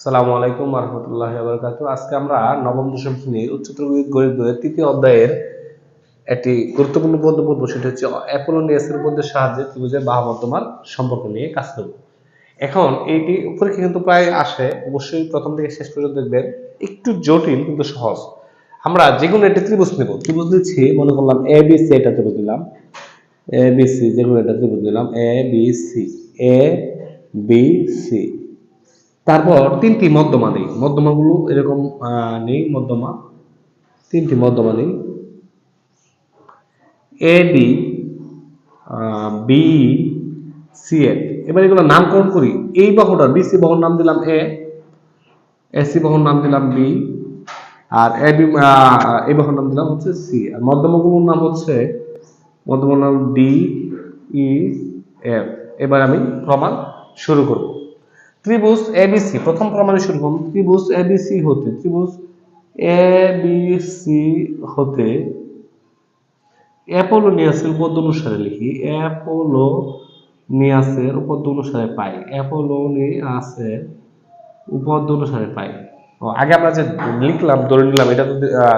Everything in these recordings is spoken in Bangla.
সালামু আলাইকুম রহমতুল্লাহ বরকাত আজকে আমরা নবম দশম শ্রেণির উচ্চতর গণিত বইয়ের তৃতীয় অধ্যায়ের একটি গুরুত্বপূর্ণ পদ্য পড়ব। সেটা হচ্ছে অ্যাপোলোনিয়াসের পদ্যের সাহায্যে ত্রিভুজের বাহু মধ্যমার সম্পর্ক নিয়ে কাজ করব। এখন এইটি পরীক্ষা কিন্তু প্রায় আসে। অবশ্যই প্রথম থেকে শেষ পর্যন্ত দেখবেন। একটু জটিল কিন্তু সহজ। আমরা যে কোনো একটা ত্রিভুজ নেব। ত্রিভুজ নিচ্ছি, মনে করলাম এ বি সি এটা ত্রিভুজ নিলাম। এ বি সি যে কোনো একটা ত্রিভুজ নিলাম। A B C A B C তারপর তিনটি মধ্যমা নেই মধ্যমাগুলো এরকম নেই, মধ্যমা। তিনটি মধ্যমা নেই A D B C A এবার এগুলো নামকরণ করি। এই বাহুটার বি সি বাহুর নাম দিলাম এ এসি বাহুর নাম দিলাম বি আর এ বি এই বাহুর নাম দিলাম হচ্ছে সি আর মধ্যমাগুলোর নাম হচ্ছে মধ্যমার নাম ডি ই এফ এবার আমি প্রমাণ শুরু করব। ত্রিভুজ এবিসি প্রথম প্রমাণে শুরু করুন। ত্রিভুজ এবিসি হতে, ত্রিভুজ এবিসি হতে অ্যাপোলো অ্যাপোলোনিয়াসের উপপাদ্য অনুসারে লিখি। অ্যাপোলো অ্যাপোলোনিয়াসের উপপাদ্য অনুসারে পাই। অ্যাপোলো অ্যাপোলোনিয়াসের উপপাদ্য অনুসারে পাই। আগে আমরা যে লিখলাম, ধরে নিলাম, এটা তো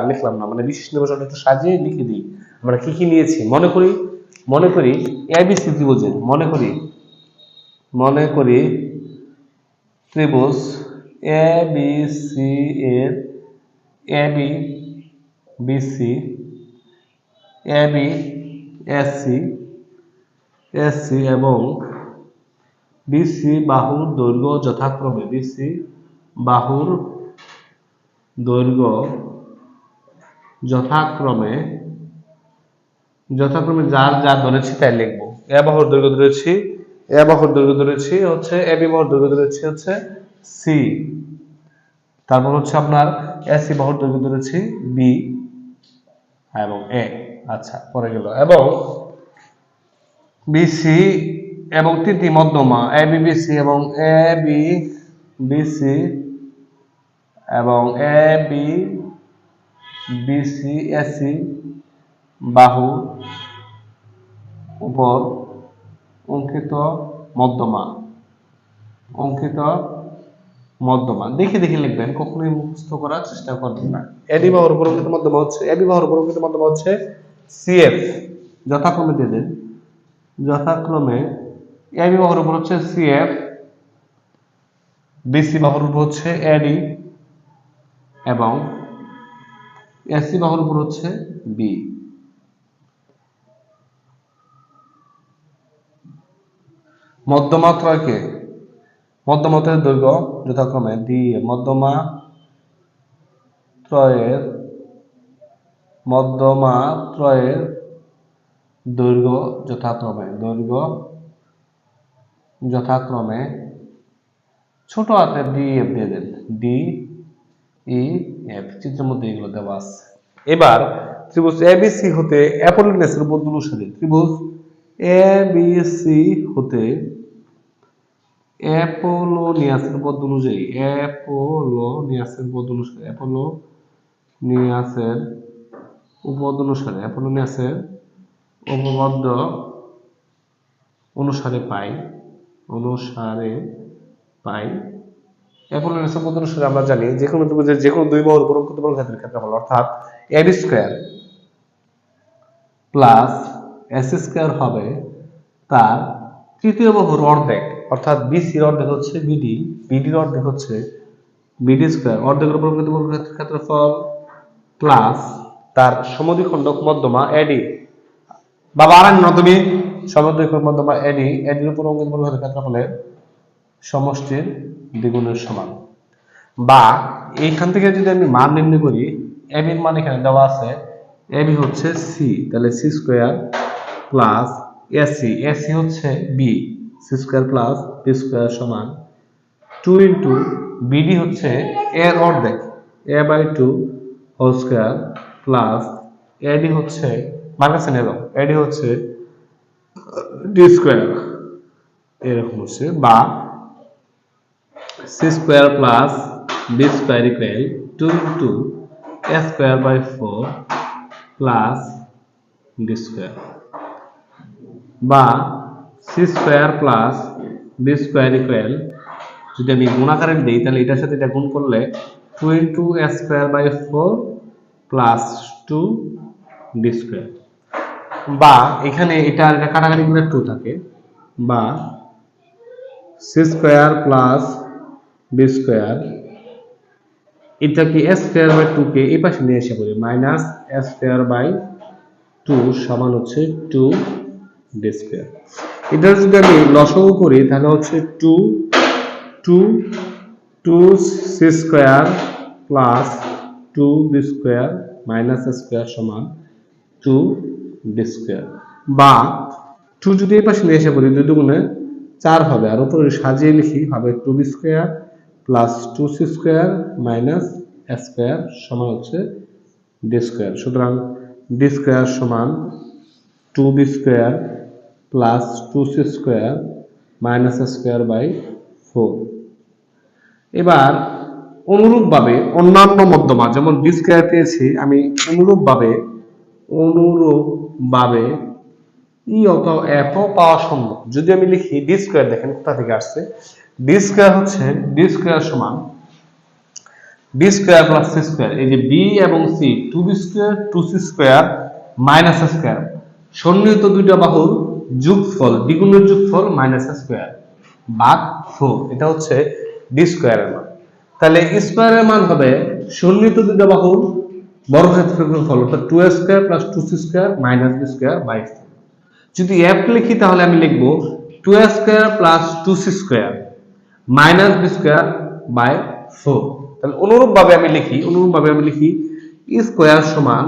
লিখলাম না। মানে বিশেষ নির্বাচনটা একটু সাজিয়ে লিখে দিই। আমরা কি কি নিয়েছি? মনে করি মনে করি এবিসি ত্রিভুজের, মনে করি মনে করি ত্রিভুজ এ বি সি এর A B B C A B S C এবং বিসি বাহুর দৈর্ঘ্য যথাক্রমে বিসি বাহুর দৈর্ঘ্য যথাক্রমে যথাক্রমে যার যা ধরেছি তাই লিখব। এ বাহুর দৈর্ঘ্য ধরেছি এ বাহুর দৈর্ঘ্য ধরেছি হচ্ছে, এ বি বাহুর দৈর্ঘ্য ধরেছি হচ্ছে, সি। তারপর হচ্ছে আপনার এসি বাহুর দৈর্ঘ্য ধরেছি, বি। এবং এ। আচ্ছা পরে গেল। এবং বিসি এবং তিনটি মধ্যমা, এ, বি বিসি এবং এ, বি বিসি এবং এ, বি বিসি এসি বাহু উপর অঙ্কিত মধ্যমা। অঙ্কিত মধ্যমা। দেখে দেখে লিখবেন কখনোই মুখস্থ করার চেষ্টা করবেন না। এডি বাহুর উপর অঙ্কিত মধ্যমা হচ্ছে এবি বাহুর উপর অঙ্কিত মধ্যমা হচ্ছে সিএফ যথাক্রমে দিয়ে দেন। যথাক্রমে এবি বাহুর উপর হচ্ছে সিএফ বিসি বাহুর উপর হচ্ছে এডি এবং এসি বাহুর উপর হচ্ছে বি মধ্যমা ত্রয়কে মধ্যমতের দৈর্ঘ্য যথাক্রমে ডি মধ্যমা ত্রয়ের মধ্যমা ত্রয়ের দৈর্ঘ্য যথাক্রমে দৈর্ঘ্য যথাক্রমে, ছোট হাতের ডি এফ দিয়ে দেন ডি ই এফ চিত্রের মধ্যে এগুলো দেওয়া আছে। এবার ত্রিভুজ এবিসি হতে অ্যাপোলোনিয়াসের উপর অনুসারে ত্রিভুজ এবিসি হতে অ্যাপোলোনিয়াসের পদ অনুযায়ী, অ্যাপোলোনিয়াসের পদ অনুসারে, অ্যাপোলোনিয়াসের উপপদ অনুসারে, অ্যাপোলোনিয়াসের উপপাদ্য অনুসারে পাই অনুসারে পাই, অ্যাপোলোনিয়াসের উপপাদ্য অনুসারে আমরা জানি যে কোনো ত্রিভুজের যে কোনো দুই বাহুর অঙ্কিত বর্গক্ষেত্রের ক্ষেত্রফল, অর্থাৎ AB square plus S square হবে তার তৃতীয় বাহুর অর্ধেক, অর্থাৎ বিসির অর্ধেক হচ্ছে বিডি বিডির অর্ধেক হচ্ছে বিডি স্কয়ার। অর্ধেকের উপর ক্ষেত্রফল প্লাস তার সমদ্বিখণ্ডক মধ্যমা এডি বাবা, আর না তুমি। সমদ্বিখণ্ডক মধ্যমা এডি এডির উপর অঙ্কিত বর্গক্ষেত্রের ক্ষেত্রফলের সমষ্টির দ্বিগুণের সমান। বা এইখান থেকে যদি আমি মান নির্ণয় করি এবি এর মান এখানে দেওয়া আছে এবি হচ্ছে সি তাহলে C square plus AC AC হচ্ছে B C square plus B square সমান টু ইন্টু বিডি হচ্ছে এর অর্ধেক A by two whole square plus AD হচ্ছে মাইনাস নেব এডি হচ্ছে ডি স্কোয়ার এরকম হচ্ছে বা C square plus B square equal two into A square by four plus D square বা C square plus B square equal যদি আমি গুণাকারে দিই, তাহলে এটার সাথে এটা গুণ করলে two into A square by four plus two D square বা এখানে এটা এটা কাটাকাটি করলে টু থাকে। বা C square plus B square এটাকে এ স্কোয়ার বাই টু কে এই পাশে নিয়ে এসে করি minus A square by two সমান হচ্ছে টু ডি স্কোয়ার এটা যদি আমি লসগু করি, তাহলে হচ্ছে two two two C square plus two B square minus square সমান টু ডি স্কোয়ার বা টু যদি এই পাশে নিয়ে এসে করি দুই দুগুণে চার হবে, আর উপরে সাজিয়ে লিখি, হবে two B square plus two C square minus square সমান হচ্ছে ডি স্কোয়ার সুতরাং ডি স্কোয়ার সমান two B square plus two C square minus square by four এবার অনুরূপভাবে অন্যান্য মধ্যমা, যেমন ডি স্কোয়ার পেয়েছি, আমি অনুরূপভাবে অনুরূপভাবে ই অত এফও পাওয়া সম্ভব। যদি আমি লিখি ডি স্কোয়ার দেখেন কোথা থেকে আসছে। ডি স্কোয়ার হচ্ছে ডি স্কোয়ার সমান D square plus C square এই যে বি এবং C two B square two C square minus square সন্নিহিত দুইটা বাহুর যোগফল দ্বিগুণের যোগফল মাইনাস স্কোয়ার ভাগ ফোর এটা হচ্ছে ডি স্কোয়ারের মান। তাহলে স্কোয়ারের মান হবে সন্নিহিত দুইটা বাহুর বর্গক্ষেত্রের ফল অর্থাৎ two square plus two C square minus B square by যদি এফ লিখি, তাহলে আমি লিখব two square plus two C square minus B square by four তাহলে অনুরূপ ভাবে আমি লিখি অনুরূপ ভাবে আমি লিখি স্কোয়ার সমান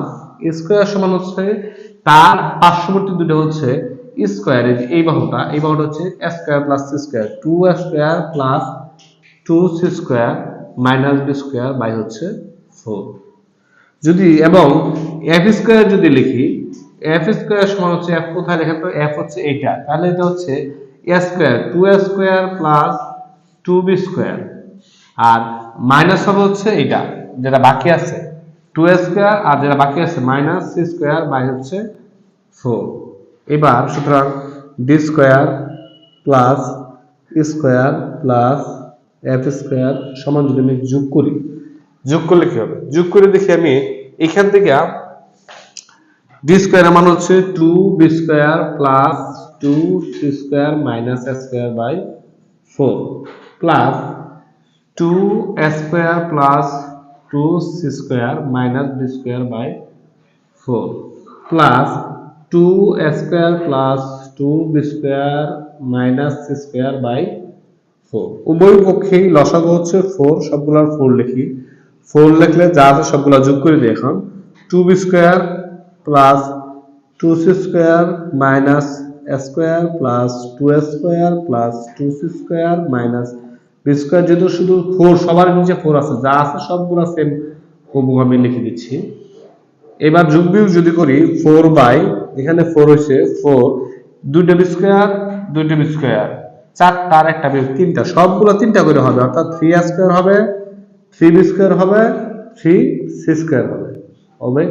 স্কোয়ার সমান হচ্ছে, তার পার্শ্ববর্তী দুটো হচ্ছে স্কোয়ার এই বাহুটা এই বাহুটা হচ্ছে square plus C square two square plus two C square minus B square by হচ্ছে ফোর যদি, এবং এফ স্কোয়ার যদি লিখি এফ স্কোয়ার সমান হচ্ছে এফ কোথায় লেখা তো এফ হচ্ছে এইটা। তাহলে এটা হচ্ছে A square two square plus two B square R minus হবে হচ্ছে এটা যেটা বাকি আছে। টু স্কোয়ার আর যেটা বাকি আছে মাইনাস সি স্কোয়ার বাই হচ্ছে ফোর এবার সুতরাং D square plus square plus F square সমান যদি আমি যোগ করি, যোগ করলে কি হবে? যোগ করে দেখি আমি এখান থেকে ডি স্কোয়ারের মান হচ্ছে two B square plus two C square minus square by four plus two square plus two C square minus B square by four plus two square plus two B square minus C square by four উভয় পক্ষেই লসাগু হচ্ছে ফোর সবগুলোর ফোর লিখি। ফোর লিখলে যা আছে সবগুলো যোগ করে দিই এখন। Two B square plus two C square minus square plus two square plus two C square minus B square যেহেতু শুধু ফোর সবার নিচে ফোর আছে, যা আছে সবগুলো সেম হবু আমি লিখে দিচ্ছি। এবার যোগ বিয়োগ যদি করি ফোর বাই এখানে ফোর হয়েছে ফোর দুইটা বি স্কোয়ার দুইটা বি স্কোয়ার চারটা আর একটা বিয়োগ তিনটা, সবগুলো তিনটা করে হবে, অর্থাৎ থ্রি স্কোয়ার হবে থ্রি বি স্কোয়ার হবে থ্রি সি স্কোয়ার হবে। হবে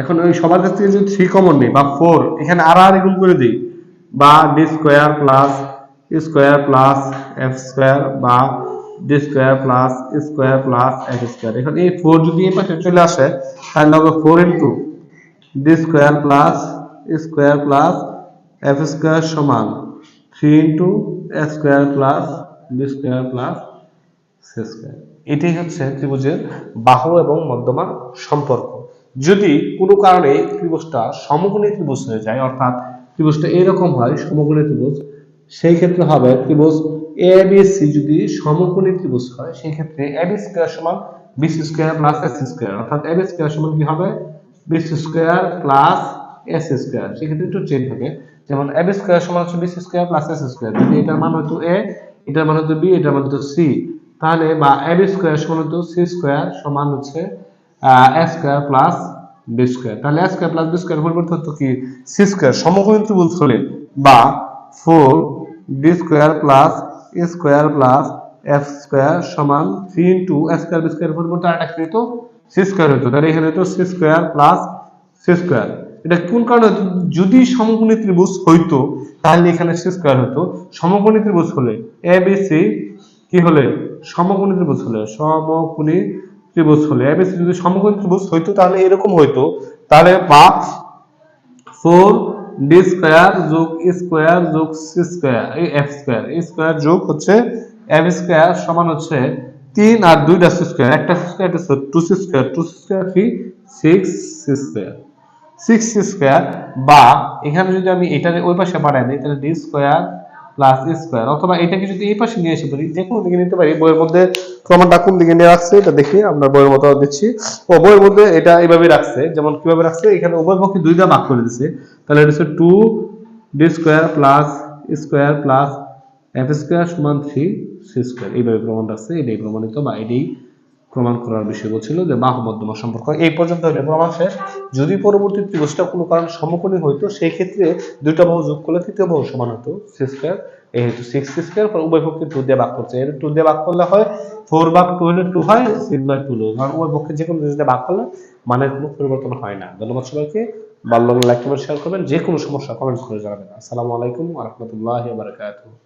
এখন ওই সবার কাছ থেকে যদি থ্রি কমন নেই, বা ফোর এখানে আর আর গুণ করে দিই, বা D square plus square plus F square বা D square plus square plus F square এখন এই ফোর যদি এই পাশে চলে আসে, তাহলে হবে four into D square plus square plus F square সমান three into square plus B square plus C square. এটাই হচ্ছে ত্রিভুজের বাহু এবং মধ্যমার সম্পর্ক। যদি কোনো কারণে ত্রিভুজটা সমকোণী ত্রিভুজ হয়ে যায়, অর্থাৎ ত্রিভুজটা এরকম হয় সমকোণী ত্রিভুজ, সেই ক্ষেত্রে হবে ত্রিভুজ এ বি সি যদি সমকোণী ত্রিভুজ হয়, সেই ক্ষেত্রে এ বি স্কোয়ার সমান B C square plus S square. অর্থাৎ এ বি স্কোয়ার সমান কি হবে? B C square plus S square সেক্ষেত্রে একটু চেঞ্জ হবে। যেমন এ বি স্কোয়ার সমান হচ্ছে B C square plus S square যদি এটার মান হতো এ এটার মান হতো বি এটার মান হতো সি তাহলে বা এ বি স্কোয়ার সমান হতো সি স্কোয়ার সমান হচ্ছে A square plus B square তাহলে A square plus B square পরিবর্তন হতো কি? সি স্কোয়ার সমকোণী ত্রিভুজ হলে বা four D square plus A square plus F square সমান three into A square B square পরিবর্তে আরেকটা কি হতো? সি স্কোয়ার হতো। তাহলে এখানে হতো C square plus C square এটা কোন কারণে? যদি সমকোণী ত্রিভুজ হইতো, তাহলে এখানে সি স্কোয়ার হতো। সমকোণী ত্রিভুজ হলে এ বি সি কি হলে? সমকোণী ত্রিভুজ হলে, সমকোণী ত্রিভুজ হলে। এ এবিসি যদি সমকোণী ত্রিভুজ হইতো, তাহলে এরকম হইতো। তাহলে পাঁচ ফোর ডি স্কোয়ার যোগ স্কোয়ার যোগ সি স্কোয়ার এই এফ স্কোয়ার এই স্কোয়ার যোগ হচ্ছে এফ স্কোয়ার সমান হচ্ছে তিন আর দুইটা সি স্কোয়ার একটা square two C square two C square কি? Six C square six square বা এখানে যদি আমি এটা ওই পাশে বাড়াই দিই, তাহলে ডি স্কোয়ার প্লাস স্কোয়ার অথবা এটাকে যদি এই পাশে নিয়ে এসে পারি যে কোনো দিকে নিতে পারি। বইয়ের মধ্যে প্রমাণটা কোন দিকে নিয়ে রাখছে, এটা দেখি, আমরা বইয়ের মতো দিচ্ছি। ও, বইয়ের মধ্যে এটা এইভাবে রাখছে, যেমন কীভাবে রাখছে, এখানে উভয় পক্ষে দুইটা ভাগ করে দিচ্ছে তাহলে এটা হচ্ছে two D square plus square plus F square সমান থ্রি সি স্কোয়ার এইভাবে প্রমাণ রাখছে এটাই প্রমাণিত বা এটাই প্রমাণ করার বিষয় বলছিল যে বাহু মধ্যমা সম্পর্ক। এই পর্যন্ত হলে প্রমাণ শেষ। যদি পরবর্তী ত্রিভুজটা কোনো কারণে সমকোণী হইতো, সেই ক্ষেত্রে দুইটা বাহু যোগ করলে তৃতীয় বাহু সমান হতো। সি স্কোয়ার এই হচ্ছে সিক্স স্কোয়ার পর উভয় পক্ষে টু দিয়ে ভাগ করছে। এর টু দিয়ে ভাগ করলে হয় ফোর ভাগ টু হলে টু হয় সিক্স বাই টু হলো। কারণ উভয় পক্ষে যে কোনো জিনিস দিয়ে ভাগ করলে মানের কোনো পরিবর্তন হয় না। ধন্যবাদ সবাইকে। লাগলে লাইক কমেন্ট শেয়ার করবেন। যে কোনো সমস্যা কমেন্ট করে জানাবেন। আসসালামু আলাইকুম ওয়া রাহমাতুল্লাহি বারাকাতুহু।